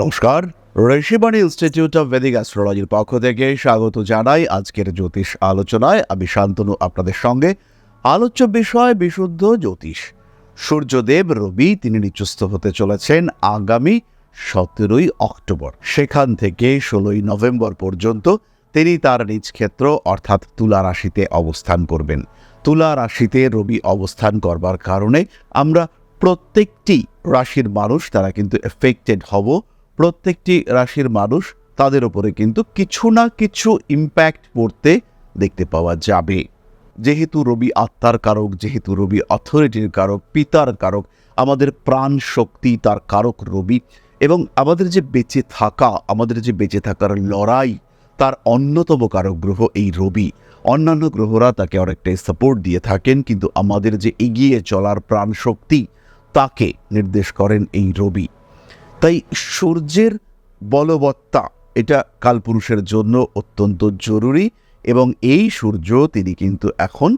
নমস্কার Rishibani institute of Vedic অ্যাস্ট্রোলজির পক্ষ থেকে স্বাগত জানাই আজকের জ্যোতিষ আলোচনায়। আমি শান্তনু, আপনাদের সঙ্গে। আলোচ্য বিষয়, বিশুদ্ধ জ্যোতিষ। সূর্যদেব, রবি তিনি নিচস্থ হতে চলেছেন আগামী সতেরোই অক্টোবর। সেখান থেকে ষোলোই নভেম্বর পর্যন্ত তিনি তার নিজ ক্ষেত্র, অর্থাৎ তুলা রাশিতে অবস্থান করবেন। তুলা রাশিতে রবি অবস্থান করবার কারণে আমরা প্রত্যেকটি রাশির মানুষ, তারা কিন্তু এফেক্টেড হব। প্রত্যেকটি রাশির মানুষ তাদের উপরে কিন্তু কিছু না কিছু ইম্প্যাক্ট পড়তে দেখতে পাওয়া যাবে। যেহেতু রবি আত্মার কারক, যেহেতু রবি অথরিটির কারক, পিতার কারক, আমাদের প্রাণ শক্তি তার কারক রবি এবং আমাদের যে বেঁচে থাকা, আমাদের যে বেঁচে থাকার লড়াই, তার অন্যতম কারক গ্রহ এই রবি। অন্যান্য গ্রহরা তাকে অনেকটাই সাপোর্ট দিয়ে থাকেন, কিন্তু আমাদের যে এগিয়ে চলার প্রাণ শক্তি, তাকে নির্দেশ করেন এই রবি। তাই সূর্যের বলবত্তা এটা কালপুরুষের জন্য অত্যন্ত জরুরি এবং এই সূর্য তিনি কিন্তু এখন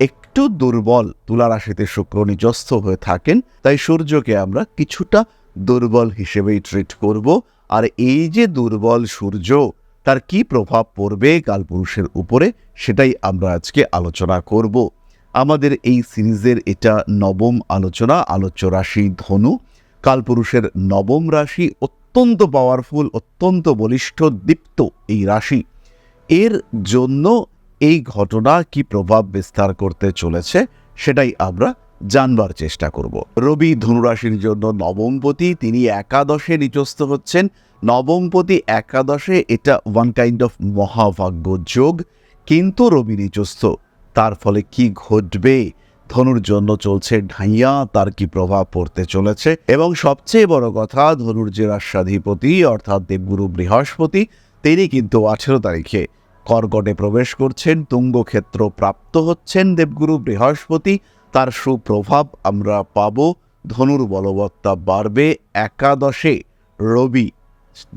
একটু দুর্বল তুলা রাশিতে শুক্র নিজস্থ হয়ে থাকেন, তাই সূর্যকে আমরা কিছুটা দুর্বল হিসেবেই ট্রিট করব। আর এই যে দুর্বল সূর্য, তার কি প্রভাব পড়বে কালপুরুষের উপরে, সেটাই আমরা আজকে আলোচনা করব। আমাদের এই সিরিজের এটা নবম আলোচনা, আলোচ্য রাশি ধনু কালপুরুষের নবম রাশি অত্যন্ত পাওয়ারফুল অত্যন্ত বলিষ্ঠ, দীপ্ত এই রাশি। এর জন্য এই ঘটনা কি প্রভাব বিস্তার করতে চলেছে সেটাই আমরা জানবার চেষ্টা করব। রবি ধনুরাশির জন্য নবমপতি, তিনি একাদশে নিচস্থ হচ্ছেন। নবমপতি একাদশে এটা ওয়ান কাইন্ড অফ মহাভাগ্য যোগ, কিন্তু রবি নিচস্থ। তার ফলে কি ঘটবে? ধনুর জন্য চলছে ঢাইয়া, তার কি প্রভাব পড়তে চলেছে? এবং সবচেয়ে বড় কথা, ধনুর যে রাষ্ট্রাধিপতি, অর্থাৎ দেবগুরু বৃহস্পতি, তিনি কিন্তু আঠেরো তারিখে কর্কটে প্রবেশ করছেন, তুঙ্গক্ষেত্র প্রাপ্ত হচ্ছেন দেবগুরু বৃহস্পতি, তার সুপ্রভাব আমরা পাব, ধনুর বলবত্তা বাড়বে, একাদশে রবি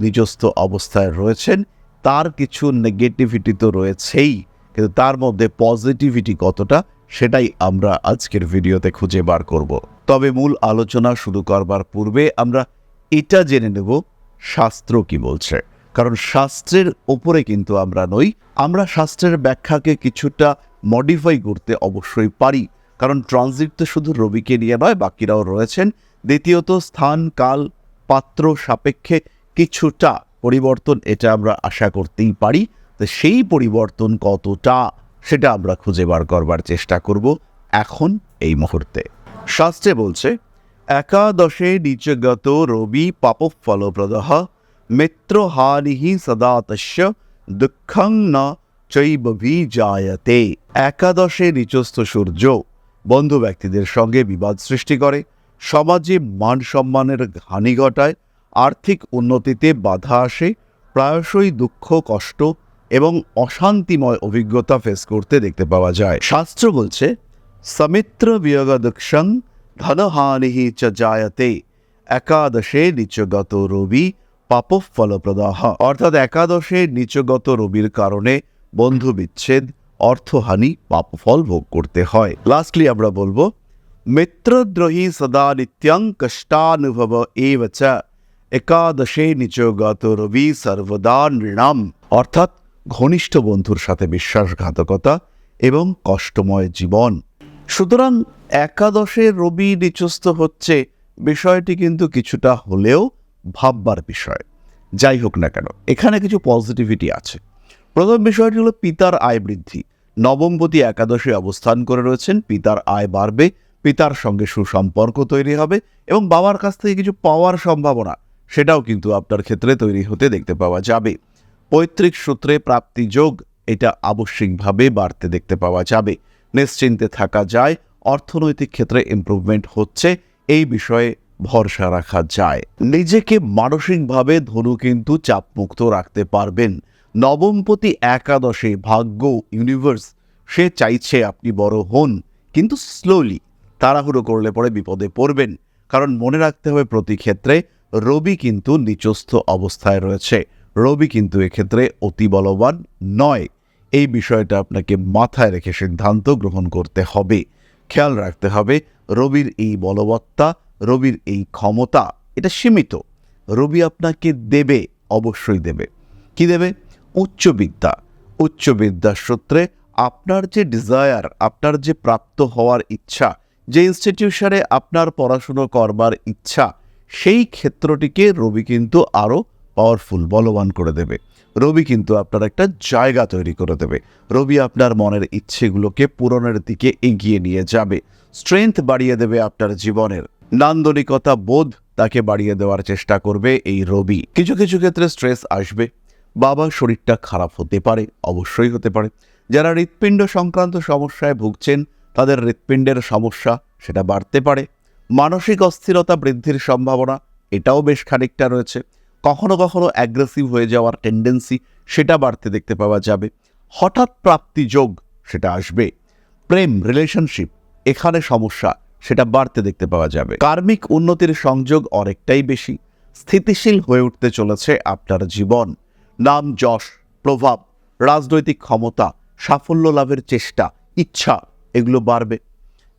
নিজস্থ অবস্থায় রয়েছেন, তার কিছু নেগেটিভিটি তো রয়েছেই, কিন্তু তার মধ্যে পজিটিভিটি কতটা? সেটাই আমরা আজকের ভিডিওতে খুঁজে বার করব। তবে মূল আলোচনা শুরু করবার পূর্বে আমরা এটা জেনে নেব শাস্ত্র কি বলছে। কারণ শাস্ত্রের ওপরে কিন্তু আমরা নই, আমরা শাস্ত্রের ব্যাখ্যাকে কিছুটা মডিফাই করতে অবশ্যই পারি। কারণ ট্রানজিট তো শুধু রবিকে নিয়ে নয়, বাকিরাও রয়েছেন। দ্বিতীয়ত, স্থান, কাল, পাত্র সাপেক্ষে কিছুটা পরিবর্তন এটা আমরা আশা করতেই পারি। তো সেই পরিবর্তন কতটা? সেটা আমরা খুঁজে বার করবার চেষ্টা করব এখন এই মুহূর্তে। শাস্ত্রে বলছে, একাদশে নিচগত রবি পাপফলপ্রদ মিত্রহানিহি সদা তস্য দুঃখং না চৈবভি জায়তে একাদশে নিচস্থ সূর্য বন্ধু ব্যক্তিদের সঙ্গে বিবাদ সৃষ্টি করে, সমাজে মান সম্মানের হানি ঘটায়, আর্থিক উন্নতিতে বাধা আসে, প্রায়শই দুঃখ, কষ্ট এবং অশান্তিময় অভিজ্ঞতা ফেস করতে দেখতে পাওয়া যায়। শাস্ত্র বলছে, সমিত্র বিয়োগদক্ষং ধনহানিহি চ জায়তে, একাদশে নিচগত রবি পাপ ফলপ্রদাহ অর্থাৎ একাদশে নিচগত রবির কারণে বন্ধু বিচ্ছেদ অর্থহানি, পাপফল ভোগ করতে হয়। লাস্টলি আমরা বলব, মিত্রদ্রোহী সদা নিত্যং কষ্টানুভব এব চ, একাদশে নিচগত রবি সর্বদা নৃণাম। অর্থাৎ ঘনিষ্ঠ বন্ধুর সাথে বিশ্বাসঘাতকতা এবং কষ্টময় জীবন। সুতরাং একাদশে রবি নিচস্থ হচ্ছে বিষয়টি কিন্তু কিছুটা হলেও ভাববার বিষয়। যাই হোক না কেন, এখানে কিছু পজিটিভিটি আছে। প্রথম বিষয়টি হলো পিতার আয় বৃদ্ধি। নবমপতি একাদশে অবস্থান করে রয়েছেন, পিতার আয় বাড়বে, পিতার সঙ্গে সুসম্পর্ক তৈরি হবে এবং বাবার কাছ থেকে কিছু পাওয়ার সম্ভাবনা, সেটাও কিন্তু আপনার ক্ষেত্রে তৈরি হতে দেখতে পাওয়া যাবে। পৈতৃক সূত্রে প্রাপ্তিযোগ এটা আবশ্যিকভাবে বাড়তে দেখতে পাওয়া যাবে। নিশ্চিন্তে থাকা যায়, অর্থনৈতিক ক্ষেত্রে ইমপ্রুভমেন্ট হচ্ছে, এই বিষয়ে ভরসা রাখা যায়। নিজেকে মানসিকভাবে ধনু কিন্তু চাপমুক্ত রাখতে পারবেন। নবমপতি একাদশে ভাগ্য ইউনিভার্স সে চাইছে আপনি বড় হন, কিন্তু স্লোলি তাড়াহুড়ো করলে পরে বিপদে পড়বেন। কারণ মনে রাখতে হবে প্রতি ক্ষেত্রে রবি কিন্তু নিচস্থ অবস্থায় রয়েছে। রবি কিন্তু এক্ষেত্রে অতি বলবান নয়। এই বিষয়টা আপনাকে মাথায় রেখে সিদ্ধান্ত গ্রহণ করতে হবে। খেয়াল রাখতে হবে, রবির এই বলবত্তা, রবির এই ক্ষমতা, এটা সীমিত। রবি আপনাকে দেবে, অবশ্যই দেবে। কি দেবে? উচ্চ বিদ্যা। উচ্চ বিদ্যার সূত্রে আপনার যে ডিজায়ার আপনার যে প্রাপ্ত হওয়ার ইচ্ছা, যে ইনস্টিটিউশনে আপনার পড়াশুনো করবার ইচ্ছা, সেই ক্ষেত্রটিকে রবি কিন্তু আরও পাওয়ারফুল বলবান করে দেবে। রবি কিন্তু আপনার একটা জায়গা তৈরি করে দেবে। রবি আপনার মনের ইচ্ছেগুলোকে পূরণের দিকে এগিয়ে নিয়ে যাবে। স্ট্রেংথ বাড়িয়ে দেবে আপনার জীবনের। নান্দনিকতা, বোধ তাকে বাড়িয়ে দেওয়ার চেষ্টা করবে এই রবি। কিছু কিছু ক্ষেত্রে স্ট্রেস আসবে। বাবার শরীরটা খারাপ হতে পারে, অবশ্যই হতে পারে। যারা হৃৎপিণ্ড সংক্রান্ত সমস্যায় ভুগছেন, তাদের হৃৎপিণ্ডের সমস্যা সেটা বাড়তে পারে। মানসিক অস্থিরতা বৃদ্ধির সম্ভাবনা, এটাও বেশ খানিকটা রয়েছে। কখনো কখনো অ্যাগ্রেসিভ হয়ে যাওয়ার টেন্ডেন্সি সেটা বাড়তে দেখতে পাওয়া যাবে। হঠাৎ প্রাপ্তি যোগ সেটা আসবে। প্রেম রিলেশনশিপ এখানে সমস্যা সেটা বাড়তে দেখতে পাওয়া যাবে। কার্মিক উন্নতির সংযোগ অনেকটাই বেশি। স্থিতিশীল হয়ে উঠতে চলেছে আপনার জীবন। নাম যশ, প্রভাব, রাজনৈতিক ক্ষমতা, সাফল্য লাভের চেষ্টা, ইচ্ছা, এগুলো বাড়বে।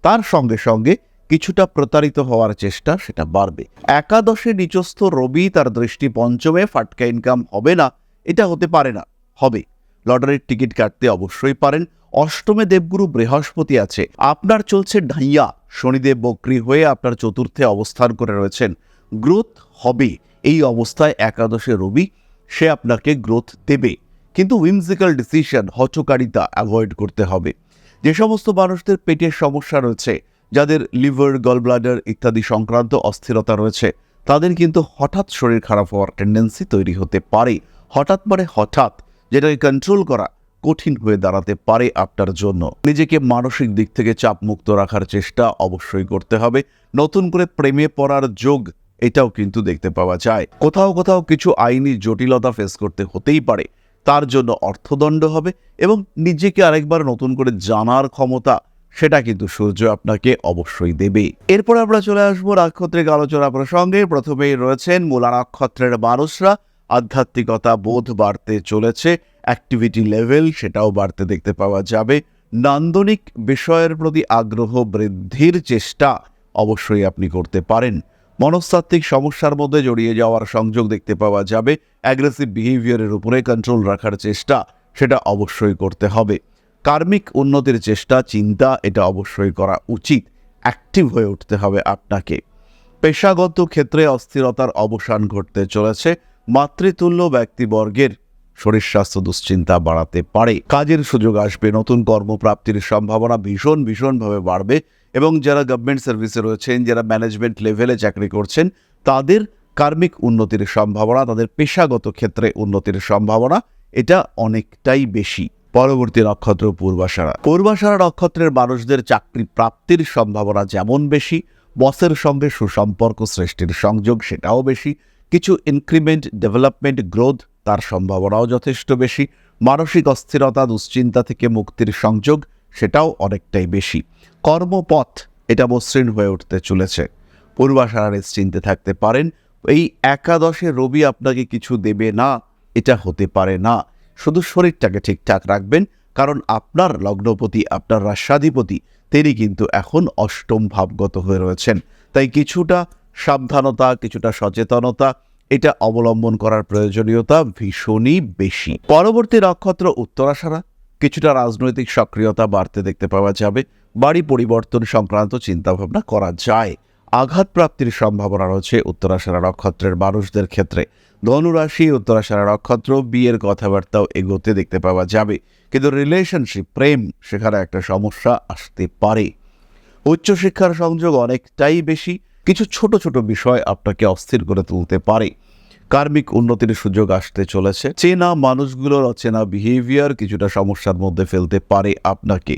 তার সঙ্গে সঙ্গে কিছুটা প্রতারিত হওয়ার চেষ্টা সেটা বাড়বে। একাদশে নিচস্থ রবি তার দৃষ্টি পঞ্চমে, ফাটকা ইনকাম হবে না, এটা হতে পারে না, হবে। লটারির টিকিট কাটতে অবশ্যই পারেন। অষ্টমে দেবগুরু বৃহস্পতি আছে, আপনার চলছে ঢাইয়া, শনিদেব বক্রি হয়ে আপনার চতুর্থে অবস্থান করে রয়েছেন। গ্রোথ হবে, এই অবস্থায় একাদশে রবি, সে আপনাকে গ্রোথ দেবে। কিন্তু উইমজিক্যাল ডিসিশন হচকারিতা অ্যাভয়েড করতে হবে। যে সমস্ত মানুষদের পেটের সমস্যা রয়েছে যাদের লিভার, গলব্লাডার ইত্যাদি সংক্রান্ত অস্থিরতা রয়েছে, তাদের কিন্তু হঠাৎ শরীর খারাপ হওয়ার টেন্ডেন্সি তৈরি হতে পারে। হঠাৎ মানে হঠাৎ, যেটাকে কন্ট্রোল করা কঠিন হয়ে দাঁড়াতে পারে আপনার জন্য। নিজেকে মানসিক দিক থেকে চাপ মুক্ত রাখার চেষ্টা অবশ্যই করতে হবে। নতুন করে প্রেমে পড়ার যোগ, এটাও কিন্তু দেখতে পাওয়া যায়। কোথাও কোথাও কিছু আইনি জটিলতা ফেস করতে হতেই পারে। তার জন্য অর্থদণ্ড হবে এবং নিজেকে আরেকবার নতুন করে জানার ক্ষমতা সেটা কিন্তু সূর্য আপনাকে অবশ্যই দেবে। এরপর আমরা চলে আসব নাক্ষত্রিক আলোচনা প্রসঙ্গে। প্রথমেই রয়েছেন মূলা নক্ষত্রের মানুষরা। আধ্যাত্মিকতা বোধ বাড়তে চলেছে অ্যাক্টিভিটি লেভেল সেটাও বাড়তে দেখতে পাওয়া যাবে। নান্দনিক বিষয়ের প্রতি আগ্রহ বৃদ্ধির চেষ্টা অবশ্যই আপনি করতে পারেন। মনস্তাত্ত্বিক সমস্যার মধ্যে জড়িয়ে যাওয়ার সংযোগ দেখতে পাওয়া যাবে। অ্যাগ্রেসিভ বিহেভিয়ারের উপরে কন্ট্রোল রাখার চেষ্টা, সেটা অবশ্যই করতে হবে। কার্মিক উন্নতির চেষ্টা, চিন্তা, এটা অবশ্যই করা উচিত। অ্যাক্টিভ হয়ে উঠতে হবে আপনাকে। পেশাগত ক্ষেত্রে অস্থিরতার অবসান ঘটতে চলেছে। মাতৃতুল্য ব্যক্তিবর্গের শরীর স্বাস্থ্য দুশ্চিন্তা বাড়াতে পারে। কাজের সুযোগ আসবে, নতুন কর্মপ্রাপ্তির সম্ভাবনা ভীষণ, ভীষণভাবে বাড়বে এবং যারা গভর্নমেন্ট সার্ভিসে রয়েছেন, যারা ম্যানেজমেন্ট লেভেলে চাকরি করছেন, তাদের কার্মিক উন্নতির সম্ভাবনা, তাদের পেশাগত ক্ষেত্রে উন্নতির সম্ভাবনা, এটা অনেকটাই বেশি। পরবর্তী নক্ষত্র পূর্বাশারা। পূর্বাশারা নক্ষত্রের মানুষদের চাকরি প্রাপ্তির সম্ভাবনা যেমন বেশি, বসের সঙ্গে সুসম্পর্ক সৃষ্টির সংযোগ সেটাও বেশি, কিছু ইনক্রিমেন্ট ডেভেলপমেন্ট গ্রোথ তার সম্ভাবনাও যথেষ্ট বেশি, মানসিক অস্থিরতা, দুশ্চিন্তা থেকে মুক্তির সংযোগ সেটাও অনেকটাই বেশি। কর্মপথ এটা মসৃণ হয়ে উঠতে চলেছে। পূর্বাশারা নিশ্চিন্তে থাকতে পারেন, এই একাদশে রবি আপনাকে কিছু দেবে না, এটা হতে পারে না। শুধু শরীরটাকে ঠিকঠাক রাখবেন, কারণ আপনার লগ্নপতি, আপনার রাষ্ট্রাধিপতি, তিনি কিন্তু এখন অষ্টম ভাবগত হয়ে রয়েছেন। তাই কিছুটা সাবধানতা, কিছুটা সচেতনতা, এটা অবলম্বন করার প্রয়োজনীয়তা ভীষণই বেশি। পরবর্তী নক্ষত্র উত্তরাশারা কিছুটা রাজনৈতিক সক্রিয়তা বাড়তে দেখতে পাওয়া যাবে। বাড়ি পরিবর্তন সংক্রান্ত চিন্তাভাবনা করা যায়। আঘাত প্রাপ্তির সম্ভাবনা রয়েছে উত্তরাশারা নক্ষত্রের মানুষদের ক্ষেত্রে। ধনুরাশি উত্তরাশারা নক্ষত্র, বিয়ের কথাবার্তাও এগোতে দেখতে পাওয়া যাবে। কিন্তু রিলেশনশিপ প্রেম, সেখানে একটা সমস্যা আসতে পারে। উচ্চশিক্ষার সংযোগ অনেকটাই বেশি। কিছু ছোট ছোট বিষয় আপনাকে অস্থির করে তুলতে পারে। কার্মিক উন্নতির সুযোগ আসতে চলেছে। চেনা মানুষগুলোর অচেনা বিহেভিয়ার কিছুটা সমস্যার মধ্যে ফেলতে পারে আপনাকে।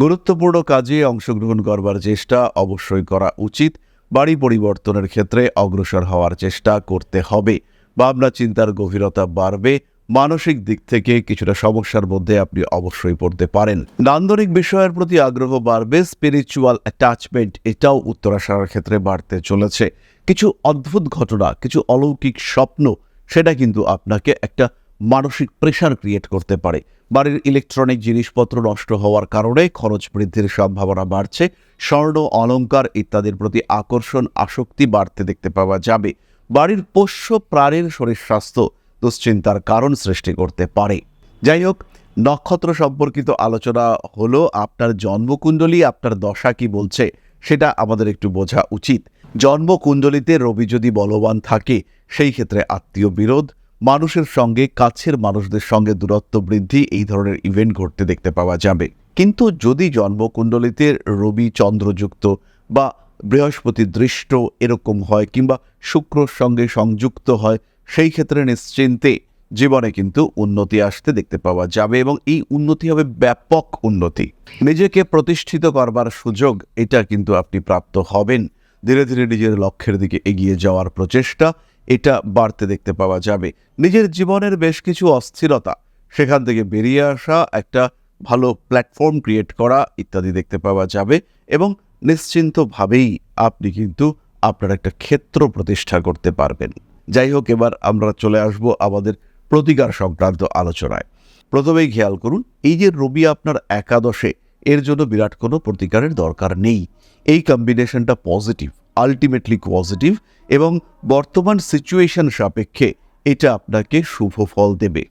গুরুত্বপূর্ণ কাজে অংশগ্রহণ করবার চেষ্টা অবশ্যই করা উচিত। বাড়ি পরিবর্তনের ক্ষেত্রে অগ্রসর হওয়ার চেষ্টা করতে হবে। ভাবনা চিন্তার গভীরতা বাড়বে। মানসিক দিক থেকে কিছুটা সমস্যার মধ্যে আপনি অবশ্যই পড়তে পারেন। নান্দনিক বিষয়ের প্রতি আগ্রহ বাড়বে স্পিরিচুয়াল অ্যাটাচমেন্ট এটাও উত্তরাশার ক্ষেত্রে বাড়তে চলেছে। কিছু অদ্ভুত ঘটনা, কিছু অলৌকিক স্বপ্ন, সেটা কিন্তু আপনাকে একটা মানসিক প্রেশার ক্রিয়েট করতে পারে। বাড়ির ইলেকট্রনিক জিনিসপত্র নষ্ট হওয়ার কারণে খরচ বৃদ্ধির সম্ভাবনা বাড়ছে। স্বর্ণ অলঙ্কার ইত্যাদির প্রতি আকর্ষণ, আসক্তি বাড়তে দেখতে পাওয়া যাবে। বাড়ির পোষ্য প্রাণীর শরীর স্বাস্থ্য দুশ্চিন্তার কারণ সৃষ্টি করতে পারে। যাই হোক, নক্ষত্র সম্পর্কিত আলোচনা হলো আপনার জন্মকুণ্ডলী, আপনার দশা কি বলছে, সেটা আমাদের একটু বোঝা উচিত। জন্মকুণ্ডলিতে রবি যদি বলবান থাকে, সেই ক্ষেত্রে আত্মীয় বিরোধ, মানুষের সঙ্গে, কাছের মানুষদের সঙ্গে দূরত্ব বৃদ্ধি, এই ধরনের ইভেন্ট ঘটতে দেখতে পাওয়া যাবে। কিন্তু যদি জন্মকুণ্ডলিতে রবি চন্দ্রযুক্ত বা বৃহস্পতি দৃষ্ট এরকম হয় কিংবা শুক্রর সঙ্গে সংযুক্ত হয়, সেই ক্ষেত্রে নিশ্চিন্তে জীবনে কিন্তু উন্নতি আসতে দেখতে পাওয়া যাবে এবং এই উন্নতি হবে ব্যাপক উন্নতি। নিজেকে প্রতিষ্ঠিত করবার সুযোগ এটা কিন্তু আপনি প্রাপ্ত হবেন। ধীরে ধীরে নিজের লক্ষ্যের দিকে এগিয়ে যাওয়ার প্রচেষ্টা এটা বাড়তে দেখতে পাওয়া যাবে। নিজের জীবনের বেশ কিছু অস্থিরতা, সেখান থেকে বেরিয়ে আসা, একটা ভালো প্ল্যাটফর্ম ক্রিয়েট করা ইত্যাদি দেখতে পাওয়া যাবে এবং নিশ্চিন্তভাবেই আপনি কিন্তু আপনার একটা ক্ষেত্র প্রতিষ্ঠা করতে পারবেন। যাই হোক, এবার আমরা চলে আসব আমাদের প্রতিকার সংক্রান্ত আলোচনায়। প্রথমেই খেয়াল করুন, এই যে রবি আপনার একাদশে, এর জন্য বিরাট কোনো প্রতিকারের দরকার নেই। এই কম্বিনেশনটা পজিটিভ আলটিমেটলি পজিটিভ এবং বর্তমান সিচুয়েশন সাপেক্ষে এটা আপনাকে শুভ ফল দেবে।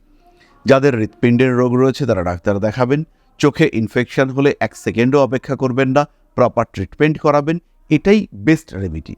যাদের হৃৎপিণ্ডের রোগ রয়েছে, তারা ডাক্তার দেখাবেন। চোখে ইনফেকশন হলে এক সেকেন্ডও অপেক্ষা করবেন না। প্রপার ট্রিটমেন্ট করাবেন, এটাই বেস্ট রেমিডি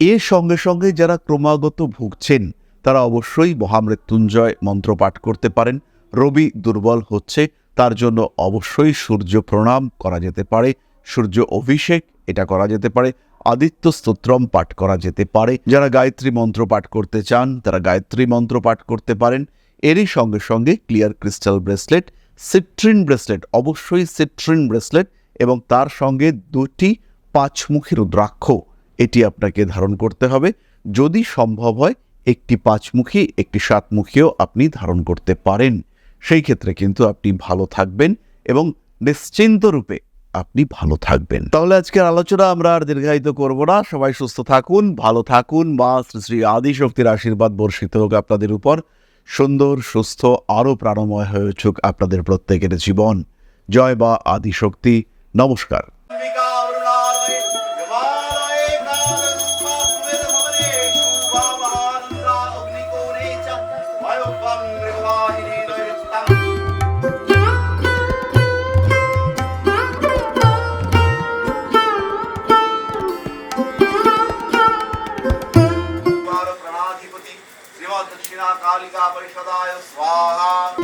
এর সঙ্গে সঙ্গে যারা ক্রমাগত ভুগছেন, তারা অবশ্যই মহামৃত্যুঞ্জয় মন্ত্র পাঠ করতে পারেন। রবি দুর্বল হচ্ছে, তার জন্য অবশ্যই সূর্য প্রণাম করা যেতে পারে, সূর্য অভিষেক এটা করা যেতে পারে, আদিত্য স্তোত্রম পাঠ করা যেতে পারে। যারা গায়ত্রী মন্ত্র পাঠ করতে চান, তারা গায়ত্রী মন্ত্র পাঠ করতে পারেন। এরই সঙ্গে সঙ্গে clear crystal bracelet citrine bracelet অবশ্যই সিট্রিন ব্রেসলেট এবং তার সঙ্গে দুটি পাঁচমুখী রুদ্রাক্ষ। এটি আপনাকে ধারণ করতে হবে। যদি সম্ভব হয়, একটি পাঁচমুখী, একটি সাতমুখীও আপনি ধারণ করতে পারেন। সেই ক্ষেত্রে কিন্তু আপনি ভালো থাকবেন এবং নিশ্চিন্ত রূপে আপনি ভালো থাকবেন। তাহলে আজকের আলোচনা আমরা আর দীর্ঘায়িত করব না। সবাই সুস্থ থাকুন, ভালো থাকুন। মা শ্রী শ্রী আদিশক্তির আশীর্বাদ বর্ষিত হোক আপনাদের উপর। সুন্দর, সুস্থ, আরও প্রাণময় হয়ে উঠুক আপনাদের প্রত্যেকের জীবন। জয় বা আদিশক্তি। নমস্কার श्रीमद्दक्षिणाकालिका परिषदाय स्वाहा